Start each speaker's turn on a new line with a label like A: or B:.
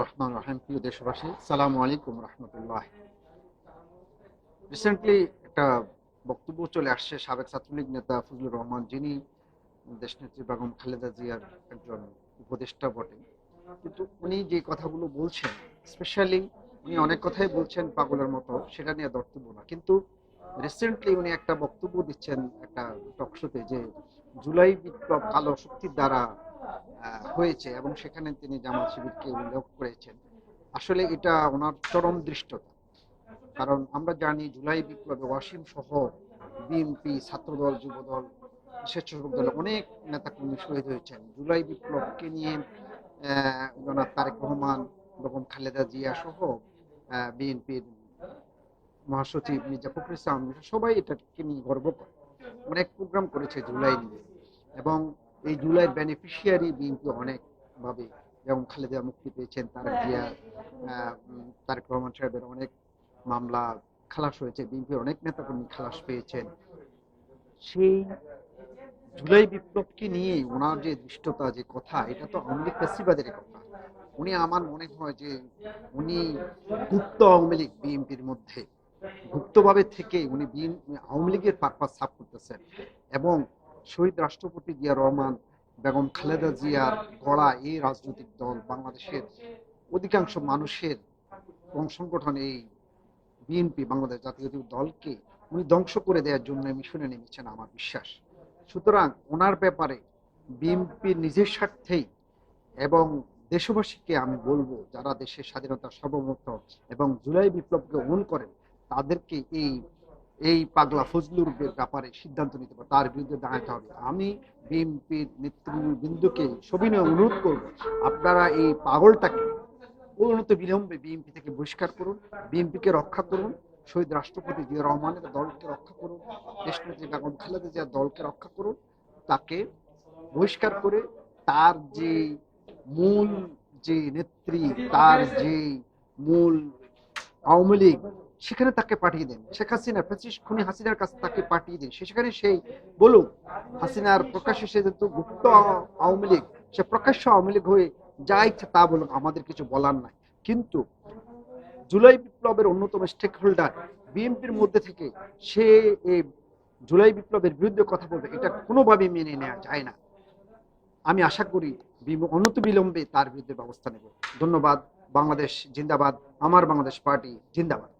A: রহমান রহিম, প্রিয় দেশবাসী আলাইকুম রহমতুল্লাহ। রিসেন্টলি একটা বক্তব্য চলে আসছে সাবেক ছাত্রলীগ নেতা ফজলুর রহমান যিনি বেগম খালেদা জিয়ার একজন উপদেষ্টা বটে। কিন্তু উনি যে কথাগুলো বলছেন স্পেশালি উনি অনেক কথাই বলছেন পাগলের মতো, সেটা নিয়ে ধর্তব্য না। কিন্তু রিসেন্টলি উনি একটা বক্তব্য দিচ্ছেন একটা টকশোতে যে জুলাই বিপ্লব কালো শক্তির দ্বারা হয়েছে এবং সেখানে তিনি জামাত শিবিরকে উল্লেখ করেছেন। আসলে এটা ওনার চরম দৃষ্টতা। কারণ আমরা জানি জুলাই বিপ্লবে ওয়াসিম সহ বিএনপি, ছাত্রদল, যুবদল স্বেচ্ছাসেবক দল অনেক নেতাকর্মী শহীদ হয়েছেন। জুলাই বিপ্লবকে নিয়ে জনাব তারেক রহমান, বেগম খালেদা জিয়া সহ বিএনপির মহাসচিব মির্জা ফখরুল ইসলাম সবাই এটাকে নিয়ে গর্ব করে। অনেক প্রোগ্রাম করেছে জুলাই নিয়ে। এবং এই জুলাই বেনিফিশিয়ারি বিএনপি অনেকভাবে যেমন খালেদা মুক্তি পেয়েছেন তার জিয়া তারেক রহমান সাহেবের অনেক মামলা খালাস হয়েছে, বিএনপির অনেক নেতাকর্মী খালাস পেয়েছেন। সেই জুলাই বিপ্লবকে নিয়ে ওনার যে দৃষ্টতা যে কথা, এটা তো আওয়ামী লীগ কথা। উনি আমার মনে হয় যে উনি গুপ্ত আওয়ামী লীগ বিএনপির মধ্যে, গুপ্তভাবে থেকে উনি আওয়ামী লীগের পারপাস সাফ করতেছেন এবং শহীদ রাষ্ট্রপতি জিয়া রহমান, বেগম খালেদা জিয়ার গড়া এই রাজনৈতিক দল, বাংলাদেশের অধিকাংশ মানুষের এবং সংগঠন এই বিএনপি, বাংলাদেশ জাতীয় দলকে উনি ধ্বংস করে দেওয়ার জন্য মিশনে নেমেছেন আমার বিশ্বাস। সুতরাং ওনার ব্যাপারে বিএনপি নিজের স্বার্থেই এবং দেশবাসীকে আমি বলব, যারা দেশের স্বাধীনতা সার্বভৌমত্ব এবং জুলাই বিপ্লবকে ওন করেন, তাদেরকে এই এই পাগলা ফজলুর ব্যাপারে সিদ্ধান্ত নিতে হবে তার বিরুদ্ধে দাঁড়াতে হবে। আমি বিএনপির নেতৃবৃন্দকে সবিনয় অনুরোধ করব, আপনারা এই পাগলটাকে অনন্ত বিলম্বে বিএনপি থেকে বহিষ্কার করুন, বিএনপিকে রক্ষা করুন, শহীদ রাষ্ট্রপতি জিয়া রহমানের দলকে রক্ষা করুন দেশনেত্রী বেগম খালেদা জিয়ার দলকে রক্ষা করুন, তাকে বহিষ্কার করে তার যে মূল যে নেত্রী, তার যে মূল আওয়ামী লীগ সেখানে তাকে পাঠিয়ে দেন। শেখ হাসিনা পঁচিশ খুনি হাসিনার কাছে তাকে পাঠিয়ে দিন। সেখানে সেই বলুক, হাসিনার প্রকাশ্যে সে যেহেতু গুপ্ত আওয়ামী লীগ, সে প্রকাশ্য আওয়ামী লীগ হয়ে যা ইচ্ছা তা বলুক, আমাদের কিছু বলার নাই। কিন্তু জুলাই বিপ্লবের অন্যতম স্টেক হোল্ডার বিএনপির মধ্যে থেকে সে জুলাই বিপ্লবের বিরুদ্ধে কথা বলবে, এটা কোনোভাবেই মেনে নেওয়া যায় না। আমি আশা করি অনন্ত বিলম্বে তার বিরুদ্ধে ব্যবস্থা নেব। ধন্যবাদ, বাংলাদেশ জিন্দাবাদ, আমার বাংলাদেশ পার্টি জিন্দাবাদ।